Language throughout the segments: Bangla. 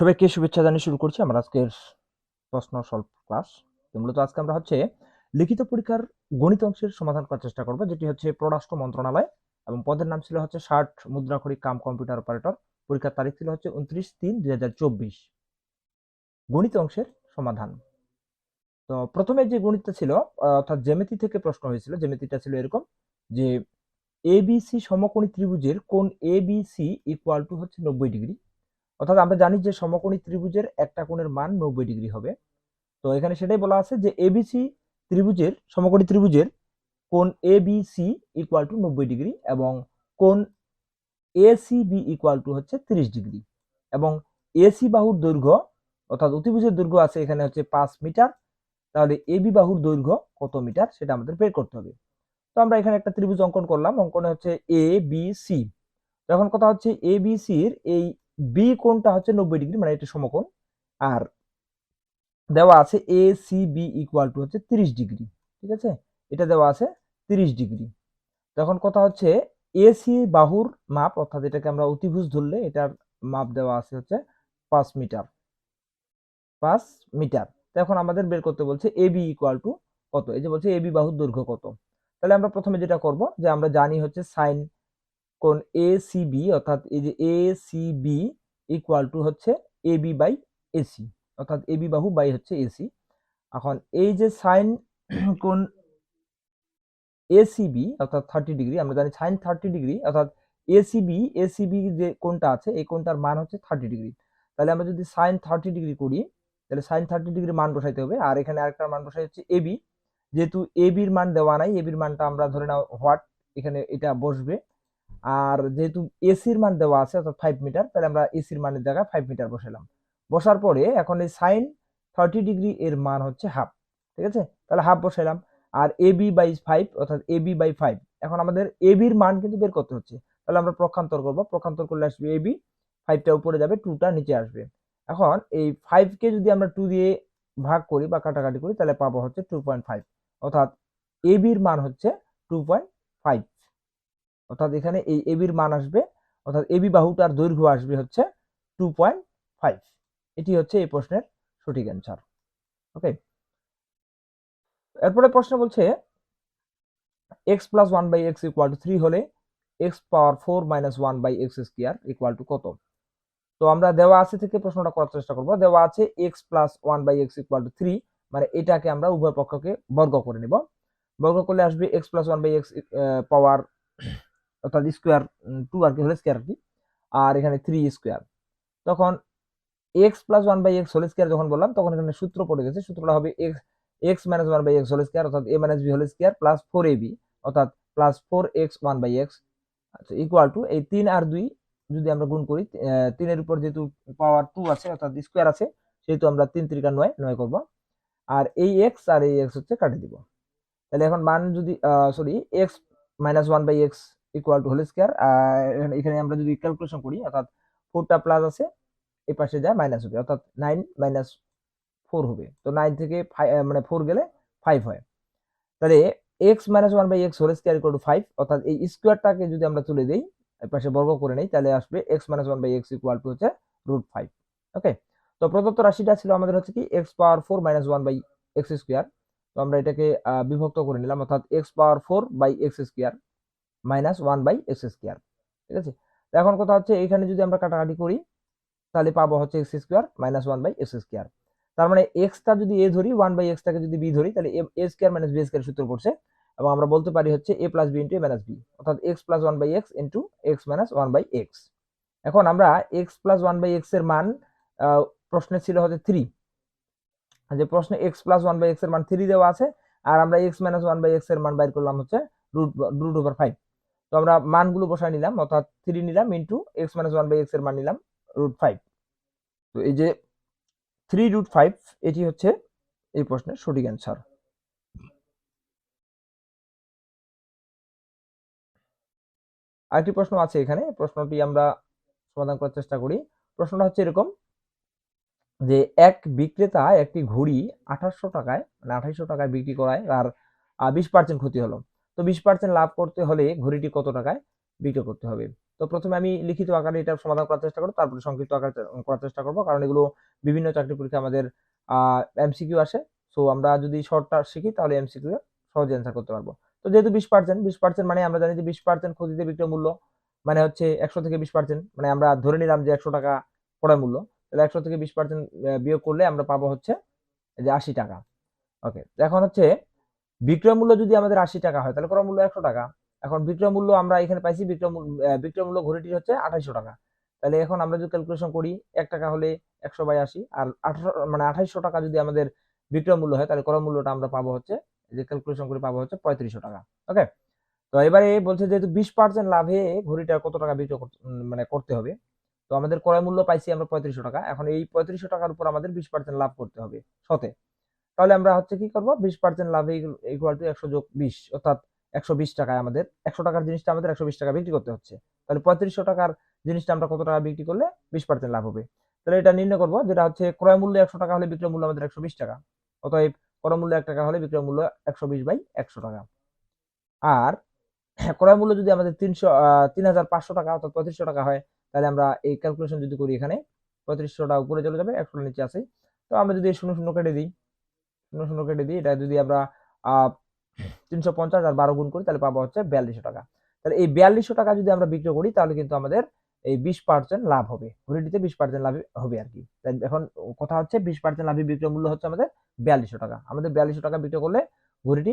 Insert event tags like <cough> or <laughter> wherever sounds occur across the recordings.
সবাইকে শুভেচ্ছা জানিয়ে শুরু করছি আমরা আজকের প্রশ্ন সলভ ক্লাস মূলত আজকে আমরা হচ্ছে লিখিত পরীক্ষার গণিত অংশের সমাধান করার চেষ্টা করব, যেটি হচ্ছে পররাষ্ট্র মন্ত্রণালয় এবং পদের নাম ছিল হচ্ছে ষাট মুদ্রাখড়ি কাম কম্পিউটার অপারেটর। পরীক্ষার তারিখ ছিল হচ্ছে উনত্রিশ তিন দুই হাজার চব্বিশ। গণিত অংশের সমাধান। তো প্রথমে যে গণিতটা ছিল অর্থাৎ জ্যামিতি থেকে প্রশ্ন হয়েছিল, জ্যামিতিটা ছিল এরকম যে এবিসি সমকোণী ত্রিভুজের কোন এবিসি ইকুয়াল টু হচ্ছে নব্বই ডিগ্রি। অর্থাৎ আমরা জানি যে সমকোণী ত্রিভুজের একটা কোণের মান নব্বই ডিগ্রি হবে। তো এখানে সেটাই বলা আছে যে এবিসি ত্রিভুজের, সমকোণী ত্রিভুজের কোণ এবিসি ইকুয়াল টু নব্বই ডিগ্রি এবং কোণ এসিবি ইকুয়াল টু হচ্ছে তিরিশ ডিগ্রি এবং এসি বাহুর দৈর্ঘ্য অর্থাৎ অতিভুজের দৈর্ঘ্য আছে এখানে হচ্ছে পাঁচ মিটার, তাহলে এবি বাহুর দৈর্ঘ্য কত মিটার সেটা আমাদের বের করতে হবে। তো আমরা এখানে একটা ত্রিভুজ অঙ্কন করলাম, অঙ্কনে হচ্ছে এ বি সি। এখন কথা হচ্ছে এ বি সির এই বি কোণটা হচ্ছে নব্বই ডিগ্রি মানে এটা সমকোণ। আর দেওয়া আছে A C B equal to হচ্ছে তিরিশ ডিগ্রি, ঠিক আছে? এটা দেওয়া আছে তিরিশ ডিগ্রি। তখন কথা হচ্ছে এসি বাহুর মাপ, অর্থাৎ এটাকে আমরা অতিভুজ ধরলে এটার মাপ দেওয়া আছে হচ্ছে পাঁচ মিটার পাঁচ মিটার। এখন আমাদের বের করতে বলছে এ বি ইকুয়াল টু কত? এই যে বলছে এ বি বাহুর দৈর্ঘ্য কত? তাহলে আমরা প্রথমে যেটা করব, যে আমরা জানি হচ্ছে সাইন কোণ এ সি বি অর্থাৎ এই যে A C B equal to হচ্ছে এ বি বাই এসি অর্থাৎ এ বি বাহু বাই হচ্ছে এসি এখন এই যে সাইন কোণ এসিবি অর্থাৎ থার্টি ডিগ্রি আমরা জানি সাইন থার্টি ডিগ্রি অর্থাৎ এসিবি এসিবি যে কোনটা আছে, এই কোনটার মান হচ্ছে থার্টি ডিগ্রি তাহলে আমরা যদি সাইন থার্টি ডিগ্রি করি, তাহলে সাইন থার্টি ডিগ্রি মান বসাইতে হবে, আর এখানে আরেকটা মান বসাই হচ্ছে এবি যেহেতু এবির মান দেওয়া নাই এবির মানটা আমরা ধরে নাও হোয়াট এখানে এটা বসবে। আর যেহেতু এসির মান দেওয়া আছে, অর্থাৎ ফাইভ মিটার তাহলে আমরা এসির মানের জায়গায় ফাইভ মিটার বসালাম। বসার পরে এখন এই সাইন থার্টি ডিগ্রি এর মান হচ্ছে হাফ ঠিক আছে? তাহলে হাফ বসাইলাম। আর এ বি বাই ফাইভ অর্থাৎ এ বি বাই ফাইভ এখন আমাদের এ বির মান কিন্তু বের করতে হচ্ছে। তাহলে আমরা প্রক্ষান্তর করব। প্রক্ষান্তর করলে আসবে এ বি ফাইভটা উপরে যাবে টুটা নিচে আসবে। এখন এই ফাইভকে যদি আমরা টু দিয়ে ভাগ করি বা কাটাকাটি করি, তাহলে পাবো হচ্ছে টু পয়েন্ট ফাইভ অর্থাৎ এ বির মান হচ্ছে টু পয়েন্ট ফাইভ অর্থাৎ এখানে এই এবির মান আসবে, অর্থাৎ এবি বাহুটার দৈর্ঘ্য আসবে হচ্ছে টু পয়েন্ট ফাইভ এটি হচ্ছে এই প্রশ্নের সঠিক অ্যান্সার ওকে এরপরে প্রশ্ন বলছে x plus one by x equal to three হলে x power four minus one by x square equal to কত? তো আমরা দেওয়া আছে থেকে প্রশ্নটা করার চেষ্টা করব। দেওয়া আছে x plus one by x equal to three মানে এটাকে আমরা উভয় পক্ষকে বর্গ করে নিব। বর্গ করলে আসবে x plus one by x power অর্থাৎ স্কোয়ার টু আর কি হলে স্কোয়ার কি, আর এখানে থ্রি স্কোয়ার তখন x plus one by x whole square যখন বললাম, তখন এখানে সূত্র পড়ে গেছে, সূত্রটা হবে x x minus one by x whole square অর্থাৎ A minus B whole square plus four A B অর্থাৎ plus four x one by x আচ্ছা ইকুয়াল টু এই তিন আর দুই যদি আমরা গুণ করি তিনের উপর যেহেতু পাওয়ার টু আছে, অর্থাৎ স্কোয়ার আছে, সেহেতু আমরা তিন ত্রিকা নয় নয় করব। আর এই এক্স আর এই এক্স হচ্ছে কাটে দিব। তাহলে এখন মান যদি sorry x minus one by x equal to whole square এখানে আমরা যদি ক্যালকুলেশন করি, অর্থাৎ ফোরটা প্লাস আছে এই পাশে যায় মাইনাস হবে, অর্থাৎ নাইন মাইনাস ফোর হবে। তো নাইন থেকে মানে ফোর গেলে ফাইভ হয়। তাহলে x minus one by x whole square equal to five অর্থাৎ এই স্কোয়ারটাকে যদি আমরা তুলে দিই পাশে বর্গ করে নেই, তাহলে আসবে x minus one by x equal to হচ্ছে রুট ফাইভ ওকে তো প্রদত্ত রাশিটা ছিল আমাদের হচ্ছে কি x power four minus one by x square তো আমরা এটাকে বিভক্ত করে নিলাম, অর্থাৎ x power four by x square minus one by x square ঠিক আছে? তো এখন কথা হচ্ছে এখানে যদি আমরা কাটাকাটি করি, তাহলে পাবো হচ্ছে x square minus one by x square তার মানে এক্সটা যদি এ ধরি ওয়ান বাই এক্সটাকে যদি বি ধরি, তাহলে A square minus B square সূত্র পড়ছে এবং আমরা বলতে পারি হচ্ছে A plus B into A minus B অর্থাৎ x plus one by x into x minus one by x এখন আমরা এক্স প্লাস ওয়ান বাই এক্সের মান প্রশ্নে ছিল হচ্ছে থ্রি যে প্রশ্নে এক্স প্লাস ওয়ান বাই এক্সের মান থ্রি দেওয়া আছে, আর আমরা এক্স মাইনাস ওয়ান বাই এক্সের মান বাইর করলাম হচ্ছে রুট রুট ওভার ফাইভ তো আমরা মানগুলো বসায় নিলাম, অর্থাৎ থ্রি নিলাম into x minus one by এক্সের মান নিলাম রুট ফাইভ তো এই যে থ্রি রুট ফাইভ এটি হচ্ছে এই প্রশ্নের সঠিক অ্যান্সার আরেকটি প্রশ্ন আছে এখানে, প্রশ্নটি আমরা সমাধান করার চেষ্টা করি। প্রশ্নটা হচ্ছে এরকম যে এক বিক্রেতা একটি ঘড়ি আঠাশশো টাকায় মানে আঠাইশশো টাকায় বিক্রি করায়, আর বিশ পার্সেন্ট ক্ষতি হলো। তো বিশ পার্সেন্ট লাভ করতে হলে ঘড়িটি কত টাকায় বিক্রি করতে হবে? তো প্রথমে আমি লিখিত আকারে এটা সমাধান করার চেষ্টা করব, তারপরে সংক্ষিপ্ত আকারে করার চেষ্টা করব, কারণ এগুলো বিভিন্ন চাকরি পরীক্ষা আমাদের এমসিকিউ আসে। সো আমরা যদি শর্টটা শিখি, তাহলে এমসিকিউ সহজে অ্যান্সার করতে পারব। তো যেহেতু বিশ পার্সেন্ট বিশ পার্সেন্ট মানে আমরা জানি যে বিশ পার্সেন্ট ক্ষতিতে বিক্রয় মূল্য মানে হচ্ছে একশো থেকে বিশ পার্সেন্ট মানে আমরা ধরে নিলাম যে একশো টাকা ক্রয় মূল্য, তাহলে একশো থেকে বিশ পার্সেন্ট বিয়োগ করলে আমরা পাবো হচ্ছে যে আশি টাকা। ওকে এখন হচ্ছে বিক্রয় মূল্য যদি আমাদের আশি টাকা হয়, তাহলে ক্রয় মূল্য একশো টাকা। এখন বিক্রয় মূল্য আমরা এখানে পাইছি, বিক্রয় বিক্রয় মূল্য ঘড়িটি হচ্ছে আঠাইশো টাকা। তাহলে এখন আমরা যদি ক্যালকুলেশন করি, এক টাকা হলে একশো বাই আশি, আর আঠারো মানে আঠাইশো টাকা যদি আমাদের বিক্রয় মূল্য হয়, তাহলে ক্রয় মূল্যটা আমরা পাবো হচ্ছে যে ক্যালকুলেশন করে পাবো হচ্ছে পঁয়ত্রিশশো টাকা ওকে তো এবারে বলছে যেহেতু বিশ পার্সেন্ট লাভে ঘড়িটা কত টাকা বিক্রয় মানে করতে হবে, তো আমাদের ক্রয় মূল্য পাইছি আমরা পঁয়ত্রিশশো টাকা, এখন এই পঁয়ত্রিশশো টাকার উপর আমাদের বিশ পার্সেন্ট লাভ করতে হবে শতে তাহলে আমরা হচ্ছে কি করব? বিশ পার্সেন্ট লাভ ইকুয়াল টু একশো যোগ বিশ, অর্থাৎ একশো বিশ টাকায় আমাদের, একশো টাকার জিনিসটা আমাদের একশো বিশ টাকা বিক্রি করতে হচ্ছে। তাহলে পঁয়ত্রিশশো টাকার জিনিসটা আমরা কত টাকা বিক্রি করলে? বিশ পার্সেন্ট লাভ হবে। তাহলে এটা নির্ণয় করব, যেটা হচ্ছে ক্রয় মূল্য একশো টাকা হলে বিক্রয় মূল্য আমাদের একশো বিশ টাকা, অতএব ক্রয় মূল্য এক টাকা হলে বিক্রয় মূল্য একশো বিশ বাই একশো টাকা। আর ক্রয় মূল্য যদি আমাদের তিনশো তিন হাজার পাঁচশো টাকা, অর্থাৎ পঁয়ত্রিশশো টাকা হয়, তাহলে আমরা এই ক্যালকুলেশন যদি করি এখানে পঁয়ত্রিশশোটা উপরে চলে যাবে একশোটা নিচে আছে। তো আমরা যদি শূন্য শূন্য কেটে দিই শূন্য শূন্য কেটে দিই। এটা যদি আমরা তিনশো পঞ্চাশ আর বারো গুণ করি, তাহলে পাবো হচ্ছে বিয়াল্লিশশো টাকা। তাহলে এই বিয়াল্লিশশো টাকা যদি আমরা বিক্রি করি, তাহলে কিন্তু আমাদের এই বিশ পার্সেন্ট লাভ হবে। ঘড়িটিতে বিশ পার্সেন্ট লাভ হবে আর কি। তাই এখন কথা হচ্ছে বিশ পার্সেন্ট লাভে বিক্রয় মূল্য হচ্ছে আমাদের বিয়াল্লিশশো টাকা। আমাদের বিয়াল্লিশশো টাকা বিক্রি করলে ঘড়িটি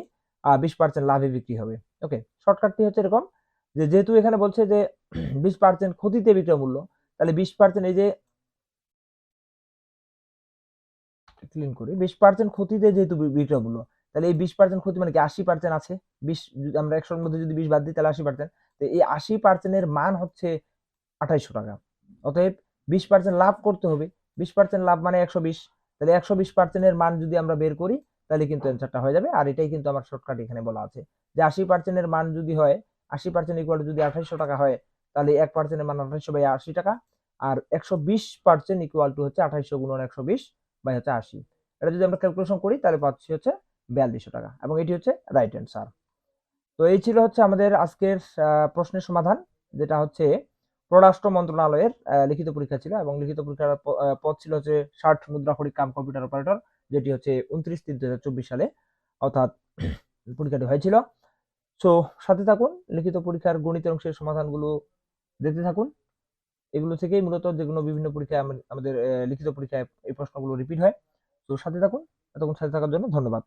বিশ পার্সেন্ট লাভে বিক্রি হবে। ওকে শর্টকাটটি হচ্ছে এরকম যে, যেহেতু এখানে বলছে যে, বিশ পার্সেন্ট ক্ষতিতে বিক্রয় মূল্য, তাহলে বিশ পার্সেন্ট এই যে ক্লিন করি। বিশ পার্সেন্ট ক্ষতিতে যেহেতু বিক্রয় মূল্য তাহলে এই বিশ পার্সেন্ট ক্ষতি মানে কি আশি পার্সেন্ট আছে? বিশ আমরা একশোর মধ্যে যদি বিশ বাদ দিই, তাহলে আশি পার্সেন্ট এই আশি পার্সেন্টের মান হচ্ছে আঠাইশশো টাকা। অতএব বিশ পার্সেন্ট লাভ করতে হবে। বিশ পার্সেন্ট লাভ মানে একশো বিশ। তাহলে একশো বিশ পার্সেন্টের মান যদি আমরা বের করি, তাহলে কিন্তু অ্যান্সারটা হয়ে যাবে। আর এটাই কিন্তু আমার শর্টকাট এখানে বলা আছে। যে আশি পার্সেন্টের মান যদি হয়, আশি পার্সেন্ট ইকুয়াল যদি আঠাইশশো টাকা হয়, তাহলে এক পার্সেন্টের মান আঠাইশশো বাই আশি টাকা। আর একশো বিশ পার্সেন্ট ইকুয়াল টু হচ্ছে আঠাইশশো গুণন একশো বিশ। বাই হচ্ছে আশি। এটা যদি আমরা ক্যালকুলেশন করি, তাহলে পাচ্ছি হচ্ছে বিয়াল্লিশশো টাকা এবং এটি হচ্ছে রাইট অ্যান্সার তো এই ছিল হচ্ছে আমাদের আজকের প্রশ্নের সমাধান, যেটা হচ্ছে পররাষ্ট্র মন্ত্রণালয়ের লিখিত পরীক্ষা ছিল এবং লিখিত পরীক্ষার পদ ছিল হচ্ছে ষাট মুদ্রাখড়ি কাম কম্পিউটার অপারেটর যেটি হচ্ছে উনত্রিশ তিন দু চব্বিশ সালে অর্থাৎ <clears throat> পরীক্ষাটি হয়েছিল। সো সাথে থাকুন, লিখিত পরীক্ষার গণিতের অংশের সমাধানগুলো দেখতে থাকুন। এগুলো থেকেই মূলত যেগুলো বিভিন্ন পরীক্ষায় আমাদের লিখিত পরীক্ষায় এই প্রশ্নগুলো রিপিট হয়। তো সাথে থাকুন। এতক্ষণ সাথে থাকার জন্য ধন্যবাদ।